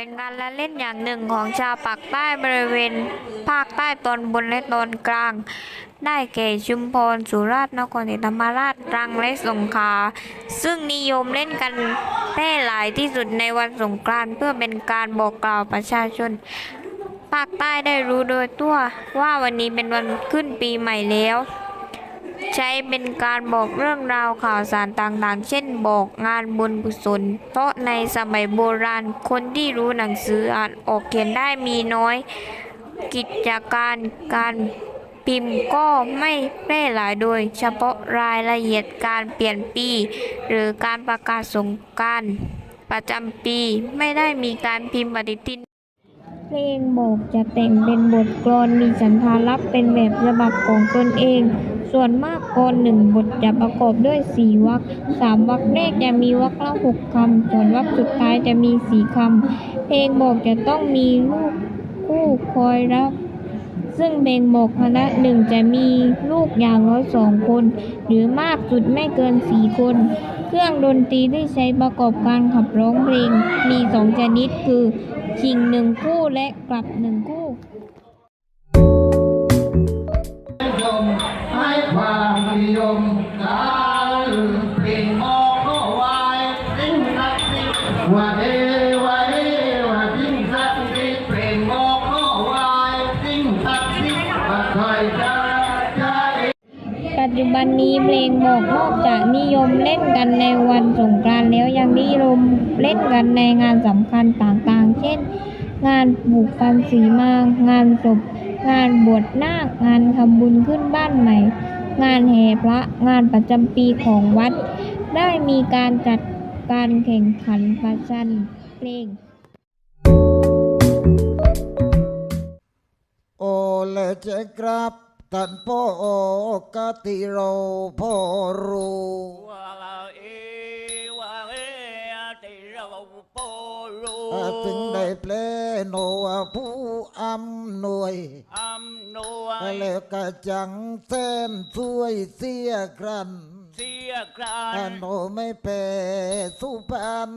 เป็นการล่นอย่างหนึ่งของชาวปากใต้บริเวณภาคใต้ตอนบนและตอนกลาง ได้แก่ชุมพรสุราษฎร์นครศรีธรรมราชตรังและสงขลาซึ่งนิยมเล่นกันแพร่หลายที่สุดในวันสงกรานต์เพื่อเป็นการบอกกล่าวประชาชน ภาคใต้ได้รู้โดยทั่วว่าวันนี้เป็นวันขึ้นปีใหม่แล้ว ใช้เป็นการบอกเรื่องราวข่าวสารต่างๆ เช่นบอกงานบุญกุศล เพราะในสมัยโบราณคนที่รู้หนังสืออ่านออกเขียนได้มีน้อย กิจการการพิมพ์ก็ไม่แพร่หลายโดย เฉพาะรายละเอียดการเปลี่ยนปี หรือการประกาศสงการประจำปีไม่ได้มีการพิมพ์ปฏิทินเพลงโบกจะแต่งเป็นบทกลอนมีสันธารับเป็นแบบฉบับของตนเอง ส่วนมากกลอนหนึ่งบทจะประกอบด้วยสี่วรรคสามวรรคแรกจะมีวรรคละหกคำ ส่วนวรรคสุดท้ายจะมีสี่คำ เพลงโบกจะต้องมีลูกคู่คอยรับ ซึ่งเพลงโบกคณะหนึ่งจะมีลูกอย่างน้อยสองคน หรือมากสุดไม่เกินสี่คน เครื่องดนตรีที่ใช้ประกอบการขับร้องเพลง มีสองชนิดคือชิงหนึ่งคู่และกลับหนึ่งคู่ ยมการเปลี่ยนออกก็วายสิ่งศักดิ์สิทธิ์ว่าเอว่าเอว่าสิ่งศักดิ์สิทธิ์เปลี่ยนออกก็วายสิ่งศักดิ์สิทธิ์ว่าใครจะจะเอปัจจุบันนี้เพลงบอกนอกจากนิยมเล่นกันในวันสงกรานต์แล้วยังนิยมเล่นกันในงานสำคัญต่างๆ เช่น งานปลูกฟันสีมางานศพงานบวชนาคงานทำบุญขึ้นบ้านใหม่ งานแห่พระงานประจำปีของวัด ได้มีการจัดการแข่งขันประชันเพลง โอเลเจครับตันพ่อกติเราพ่อรู้ ที่เราโปโลถึงได้เพลโนว่าผู้อำนวยอำนวยแล้วก็จังเส้นช่วยเสียครันเสียกรานอันโนไม่เปสุพรรณ